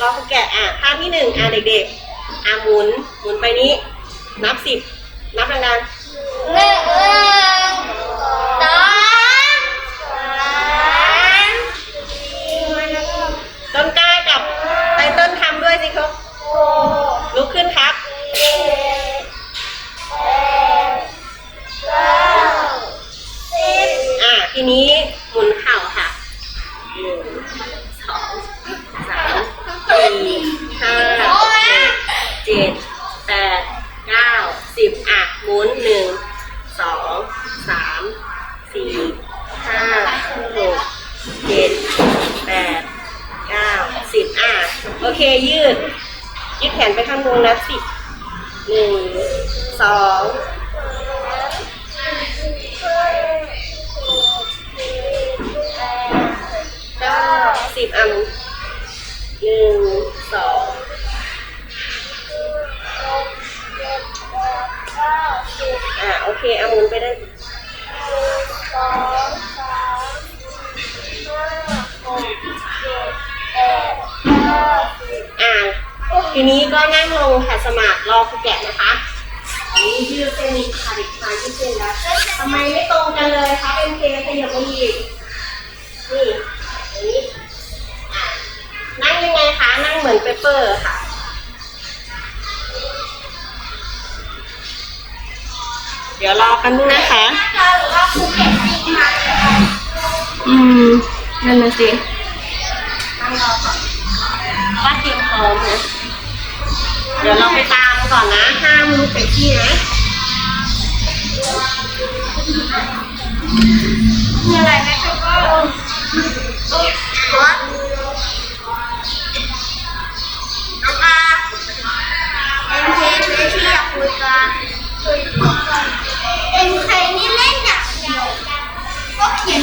รอคุณแกะอะท่าที่หนึ่งอะเด็กๆอะหมุนหมุนไปนี้ นับสิบนับแรงหนึ่ง งบนนับสิบหนึ่งสองเก้าสิบอะหมุนหนึ่งสองอะโอเคเอาหมุนไปได้ ทีนี้ก็นั่งลงขัดสมาธิรอครูแกะนะคะอันนี้ยืดเส้นนี้ค่ะเด็กชายยืดเส้นแล้วทำไมไม่ตรงกันเลยคะเป็นเคขยับมาอีกนี่อย่างนี้อ่นั่งยังไงคะ นั่งเหมือนเปเปอร์ค่ะเดี๋ยวรอกันด้วยนะคะอหรือว่าภูเก็ตจริงมาเลยค่ะอืม นั่นนะสินั่งรอก่อนว่าเตรียมพร้อมนะ เดี๋ยวเราไปตามก่อนนะห้ามลุกไปที่นะมีอะไรไหมคะก็รถน้องอาเอ็มเคที่อยากคุยกันเอ็มเคนี่เล่นอย่างเดียวก็เขียน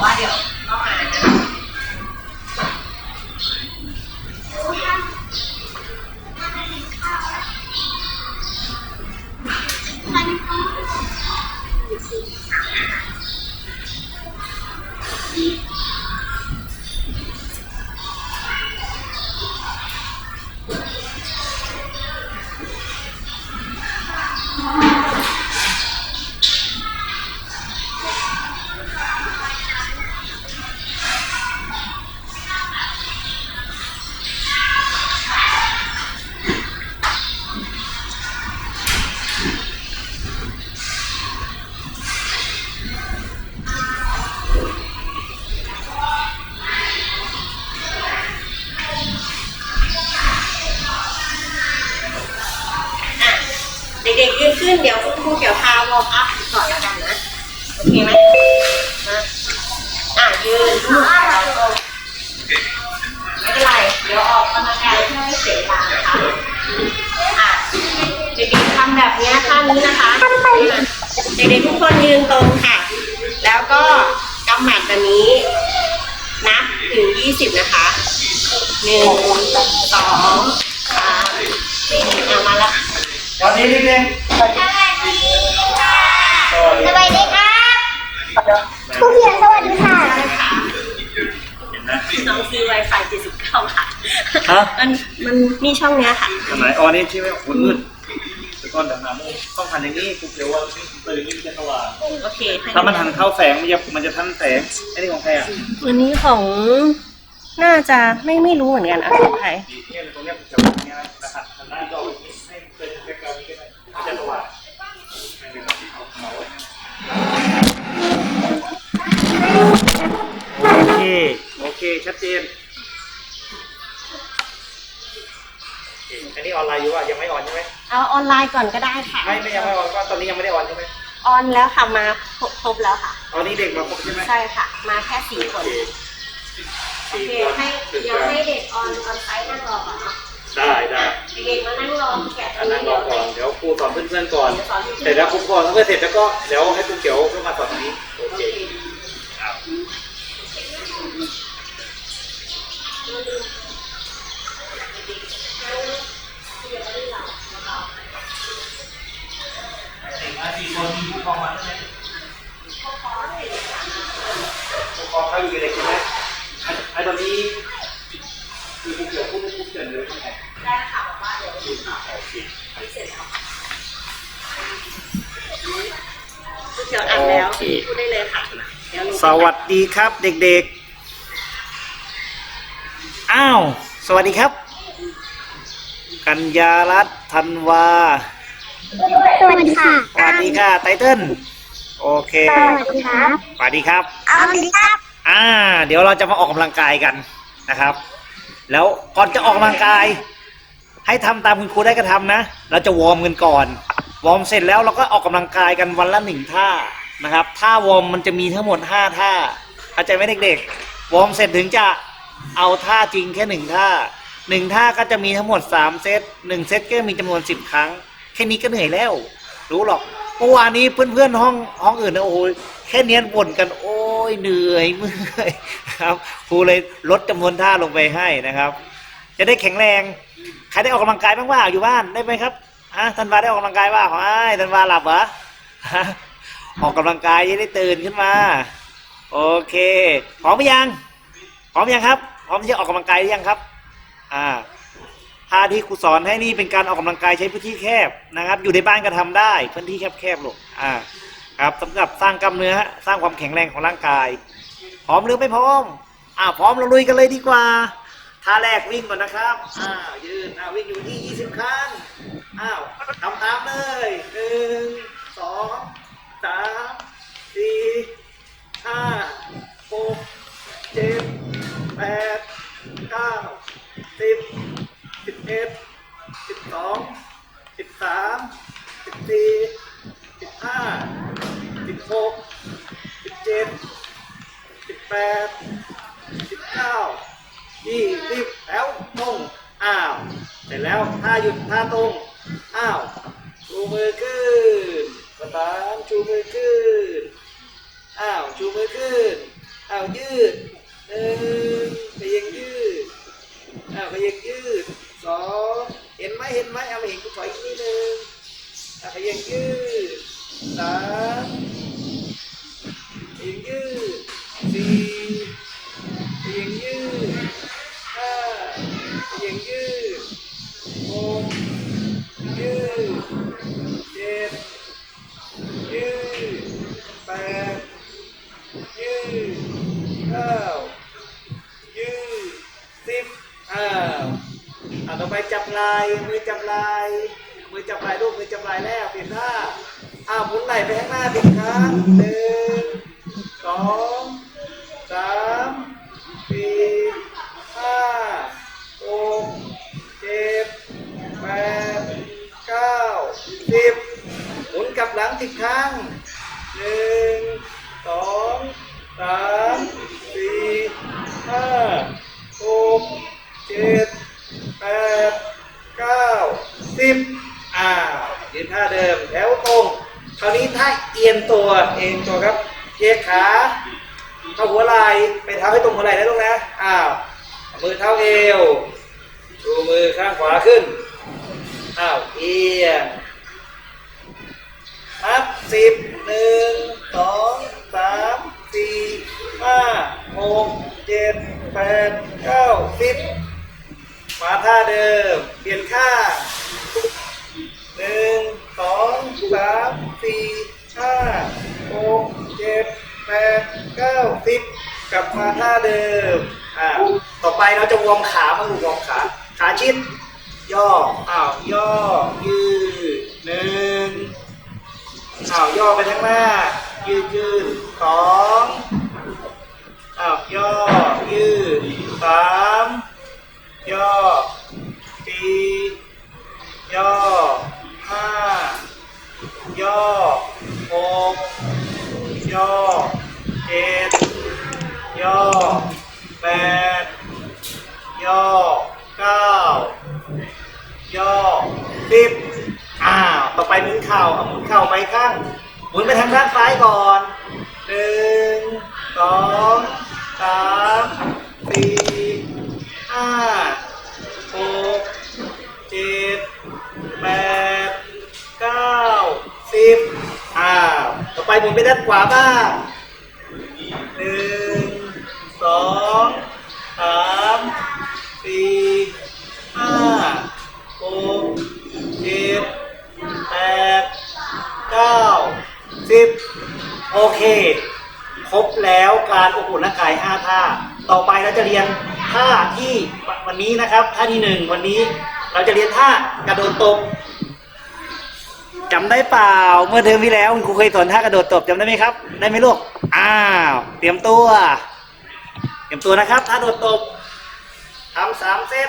คุณ ไม่เป็นไร เดี๋ยวออกกำลังกายเพื่อไม่เสียเวลานะคะอะเด็กๆทำแบบนี้ท่านี้นะคะเด็กๆทุกคนยืนตรงค่ะ แล้วก็กำหมัดแบบนี้ นับถึง20นะคะหนึ่งสองสามสี่เอามาละตอนนี้นิดนึงสวัสดีค่ะสวัสดีครับผู้เขียนสวัสดีค่ะเห็ นไหมน้องซื้อ Wi-Fi 79ค่ะฮะ มันมันมีช่องเนี้ยค่ะอันไหนอ๋อนี่ใช่ไหมคุณมืดเดี๋ยวก่อนเดี๋ยวหามุมต้องหันอย่างนี้กูเกลียวว่าตื่นนี่มันจะสว่างโอเคให้ถ้ามันหันเข้าแสงมันจะมันจะทันแสงไอ้นี่ของใครอะวันนี้ของน่าจะไม่ไม่รู้เหมือนกันอะของใครเนี่ยตรงเนี้ยจะแบบนี้นะหันหันหน้าจอไปนี้ให้เป็นแบ็คกราวด์นี้ก็ได้มันจะสว่างไม่เป็นไรเอาเอาไว้โอเคโอ เค ชัดเจนโอเคอันนี้ออนไลน์อยู่ว่ายังไม่ออนใช่ไหมเอาออนไลน์ก่อนก็ได้ค่ะไม่ไม่ยังไม่ออนก็ตอนนี้ยังไม่ได้ออนใช่ไหมออนแล้วค่ะมาครบครบแล้วค่ะตอนนี้เด็กมาครบใช่ไหมใช่ค่ะ มาแค่สี่คนโอเคให้เดี๋ยวให้เด็กออนออนไซต์นั่งรอก่อนเนาะได้ได้เด็กๆมานั่งรอแกะตรอันงนั้นี้นรเดี๋อยวก่อนให้เดี๋ยวครูสอนเพื่อนๆก่อนเสร็จแล้วครูสอนเพื่อนเสร็จแล้วก็เดี๋ยวให้ครูเขียวเข้ามาสอนตรงนี้โอโอเค สี่คนมีผู้ปกครองมาใช่ไหมผู้ปกครองเขาอยู่ในเด็กใช่ไหมไอ้ไอ้ตอนนี้คือครูเขียวพูดไม่พูดเกินเลยใช่ไหมได้ค่ะบอกว่าเดี๋ยวโอเคเสร็จแล้วคุณเขียวอ่านแล้วพูดได้เลยค่ะเดี๋ยวหนูสวัสดีครับเด็กๆ อ้าว สวัสดีครับ กัญญารัตน์ธันวา สวัสดีค่ะสวัสดีค่ะไตเติ้ลโอเคสวัสดีครับสวัสดีครับสวัสดีครับอ่า เดี๋ยวเราจะมาออกกำลังกายกันนะครับ แล้วก่อนจะออกกำลังกาย ให้ทำตามคุณครูได้ก็ทำนะ เราจะวอร์มกันก่อน วอร์มเสร็จแล้วเราก็ออกกำลังกายกันวันละหนึ่งท่านะครับ ท่าวอร์มมันจะมีทั้งหมดห้าท่าเข้าใจไหมเด็กๆ วอร์มเสร็จถึงจะ เอาท่าจริงแค่หนึ่งท่าหนึ่งท่าก็จะมีทั้งหมดสามเซตหนึ่งเซตก็มีจำนวนสิบครั้ง แค่นี้ก็เหนื่อยแล้ว รู้หรอกเมื่อวานนี้เพื่อนๆห้องห้องอื่นนะโอ้ยแค่เนี้ยบ่นกันโอ้ยเหนื่อยเมื่อยครับครูเลยลดจำนวนท่าลงไปให้นะครับ จะได้แข็งแรงใครได้ออกกำลังกายบ้างว่าอยู่บ้านได้ไหมครับฮะธันวาได้ออกกำลังกายว่าของไอ้ธันวาหลับเหรอออกกำลังกายจะได้ตื่นขึ้นมา โอเคพร้อมหรือยัง ร้อมยังครับ พร้อมที่จะออกกำลังกายหรือยังครับ อ่าท่าที่ครูสอนให้นี่เป็นการออกกำลังกายใช้พื้นที่แคบนะครับ อยู่ในบ้านก็ทำได้พื้นที่แคบๆหลูกอ่า ครับสำหรับสร้างกล้ามเนื้อสร้างความแข็งแรงของร่างกาย พร้อมหรือไม่พร้อม อ่า พร้อมเราลุยกันเลยดีกว่าท่าแรกวิ่งก่อนนะครับอ้ายืนอ้าววิ่งอยู่ที่ 20 ครั้ง ชูมือขึ้น อ้าว ชูมือขึ้น อ้าว ยืดหนึ่งพยังยืด อ้าวพยังยืดสองเห็นไหมเห็นไหมเอามาเห็นกูถอยอีกนิดนึงอ้าวพยังยืดสาม เก้ายืดสิบอ้าวอ่าต่อไปจับไหล่มือจับไหล่มือจับไหล่ลูกมือจับไหล่แล้วเปลี่ยนท่าอ้าวหมุนไหล่ไปข้างหน้าสิครั้งหนึ่งสองสามสี่ห้าหกเจ็ดแปดเก้าสิบหมุนกลับหลังสิบครั้งหนึ่งสองสามสี่ห้าหกเจ็ดแปดเก้าสิบอ่ายืนท่าเดิมแถวตรงคราวนี้ถ้าเอียงตัว เอ็นตัวครับเยกขาเข้าหัวไหล่ไปเท้าให้ตรงหัวไหล่นะลูกนะอ้าวมือเท้าเอวชูมือข้างขวาขึ้นอ้าวเอียงนับสิบหนึ่งสองสามสี่ห้าหกเจ็ดแปดเก้าสิบมาท่าเดิม เปลี่ยน ชิด ย่ออ้าวย่อ ยืดหนึ่งอ้าวย่อไปข้างหน้า ยืดยืดสองอ้าวย่อ ยืดสามย่อสี่ย่อห้าย่อหกย่อเจ็ดย่อแปด เข่าเอาหมุนเข่าไปข้างหมุนไปทางด้านซ้ายก่อนหนึ่งสองสามสี่ห้าหกเจ็ดแปดเก้าสิบอ้าวต่อไปหมุนไปด้านขวาบ้างหนึ่งสอง โอเค ครบแล้วการอบอุ่นร่างกายห้าท่า ต่อไปเราจะเรียนท่าที่วันนี้นะครับท่าที่หนึ่งวันนี้เราจะเรียนท่ากระโดดตบจำได้เปล่าเมื่อเทอมที่แล้วคุณครูเคยสอนท่ากระโดดตบจำได้ไหมครับ ได้ไหมลูกอ้าวเตรียมตัว เตรียมตัวนะครับท่ากระโดดตบทำสามเซต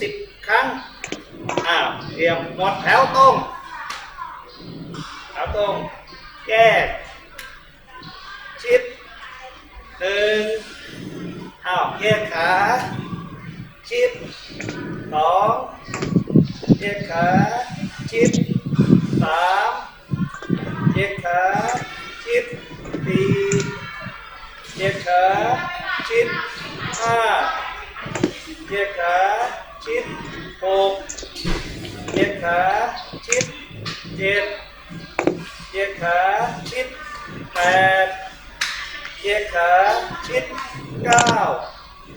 สิบครั้งอ้าวเตรียมหมดแถวตรงแถวตรงแยก ชิดหนึ่งอ้าวแยกขา ชิดสองแยกขา ชิดสามแยกขา ชิดสี่แยกขา ชิดห้าเยียดขา ชิดหกเยียดขา ชิดเจ็ดเยียดขา ชิดแปด เหยียดขาชิดเก้า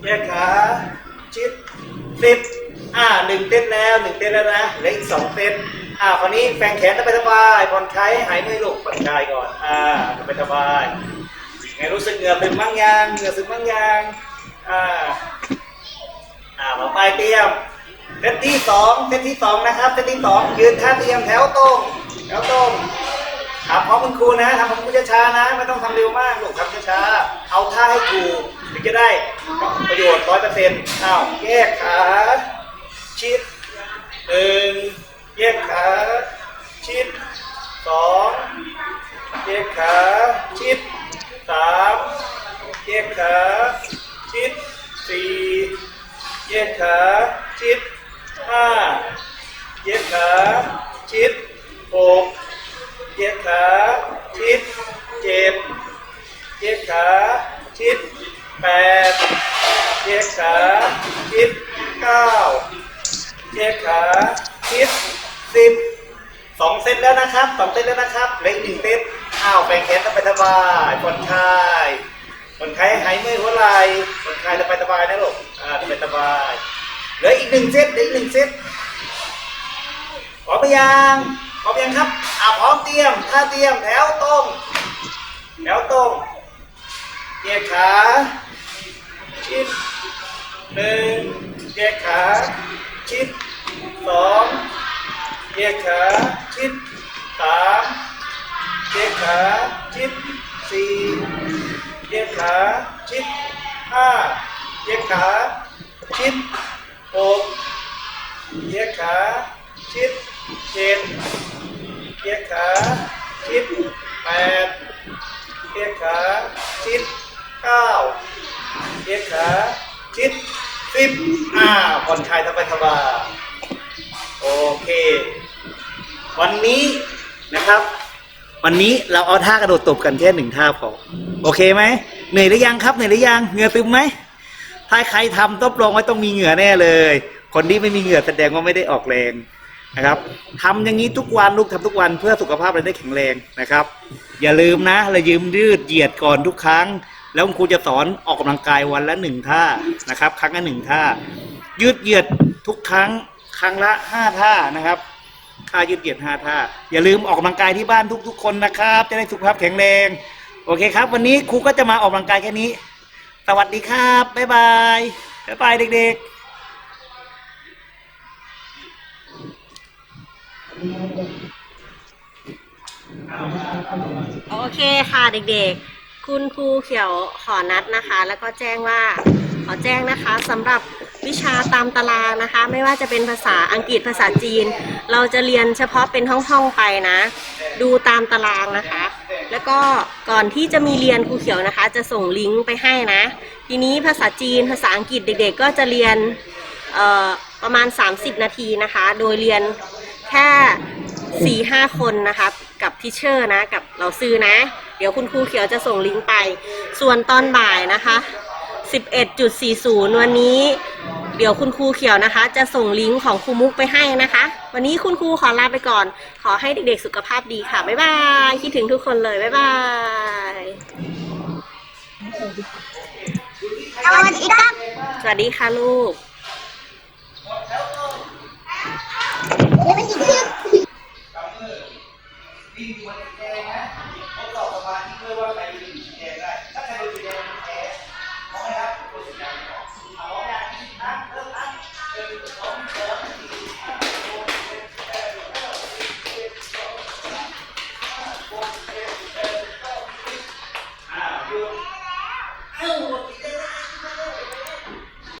เหยียดขาชิดสิบอ่าหนึ่งเต้นแล้วหนึ่งเต้นแล้วนะเหลืออีกสองเต้นอ่าคราวนี้แฟงแขนสบายสบายผ่อนคลายหายเมื่อยลูกผ่อนคลายก่อนอ่าสบายสบายไงรู้สึกเหงื่อเป็นบ้างยังเหงื่อซึมบ้างยังอ่าอ่าต่อไปเตรียมเซตที่สองเซตที่สองนะครับเซตที่สองยืนท่าเตรียมแถวตรงแถวตรง ทำพร้อมคุณครูนะทำพร้อมคุณช้าๆนะ ไม่ต้องทำเร็วมากหลูทำช้าๆเอาท่าให้ถูถึงจะได้ประโยชน์ร้อยเปอร์เซ็นต์อ้าวแยกขาชิดหนึ่งแยกขาชิดสองแยกขาชิดสามแยกขาชิดสี่เหยียดขาชิดห้าเหยียดขาชิดหก เหยียดขาชิดเจ็ดเหยียดขาชิดแปดเหยียดขาชิดเก้าเหยียดขาชิดสิบสองเซตแล้วนะครับสองเซตแล้วนะครับเหลืออีกหนึ่งเซตอ้าวแบ่งแขนสบายสบายผ่อนคลายคนไข้หายเมื่อยหัวไหล่คนไข้สบายสบายนะลูกอ่าสบายสบายเหลืออีกหนึ่งเซตเหลืออีกหนึ่งเซตพร้อมหรือยัง พร้อมยังครับ อ่าพร้อมเตรียมท่าเตรียมแถวตรงแถวตรงเหยียดขาชิดหนึ่งเหยียดขาชิดสองเหยียดขาชิดสามเหยียดขาชิดสี่เหยียดขาชิดห้าเหยียดขาชิดหกเหยียดขาชิด เจ็ดเหยียขาชิดแปดเอียขาชิดเก้าเอียขาชิดสิบอ่าผ่อนคลายสบายสบายโอเค วันนี้นะครับ วันนี้เราเอาท่ากระโดดตบกันแค่หนึ่งท่าพอโอเคไหมเหนื่อยหรือยังครับเหนื่อยหรือยังเหงื่อซึมไหมถ้าใครทำต้องรองไว้ต้องมีเหงื่อแน่เลย คนที่ไม่มีเหงื่อแสดงว่าไม่ได้ออกแรง นะครับทำอย่างนี้ทุกวันลูกทำทุกวันเพื่อสุขภาพเราได้แข็งแรงนะครับ อย่าลืมนะเรายืมยืดเหยียดก่อนทุกครั้ง แล้วคุณครูจะสอนออกกำลังกายวันละหนึ่งท่านะครับ ครั้งละหนึ่งท่า ยืดเหยียดทุกครั้งครั้งละห้าท่านะครับท่ายืดเหยียดห้าท่าอย่าลืมออกกำลังกายที่บ้านทุก ๆ คนนะครับ จะได้สุขภาพแข็งแรงโอเคครับ วันนี้ครูก็จะมาออกกำลังกายแค่นี้ สวัสดีครับบ๊ายบายบ๊ายบายเด็ก ๆ โอเคค่ะเด็กๆ คุณครูเขียวขอนัดนะคะ แล้วก็แจ้งว่าขอแจ้งนะคะสำหรับวิชาตามตารางนะคะ ไม่ว่าจะเป็นภาษาอังกฤษภาษาจีน เราจะเรียนเฉพาะเป็นห้องๆไปนะ ดูตามตารางนะคะ แล้วก็ก่อนที่จะมีเรียนครูเขียวนะคะ จะส่งลิงก์ไปให้นะ ทีนี้ภาษาจีนภาษาอังกฤษเด็ก ๆ ก็จะเรียนประมาณ 30 นาทีนะคะ โดยเรียนแค่ 4 5คนนะคะกับทิเชอร์นะกับเราซื้อนะ เดี๋ยวคุณครูเขียวจะส่งลิงก์ไป ส่วนตอนบ่ายนะคะ11.40วันนี้ เดี๋ยวคุณครูเขียวนะคะ จะส่งลิงก์ของครูมุกไปให้นะคะ วันนี้คุณครูขอลาไปก่อน ขอให้เด็กๆสุขภาพดีค่ะ บ๊ายบาย คิดถึงทุกคนเลยบ๊ายบายสวัสดีครับสวัสดีค่ะลูกเดี๋ยวไปกินชื่อ be what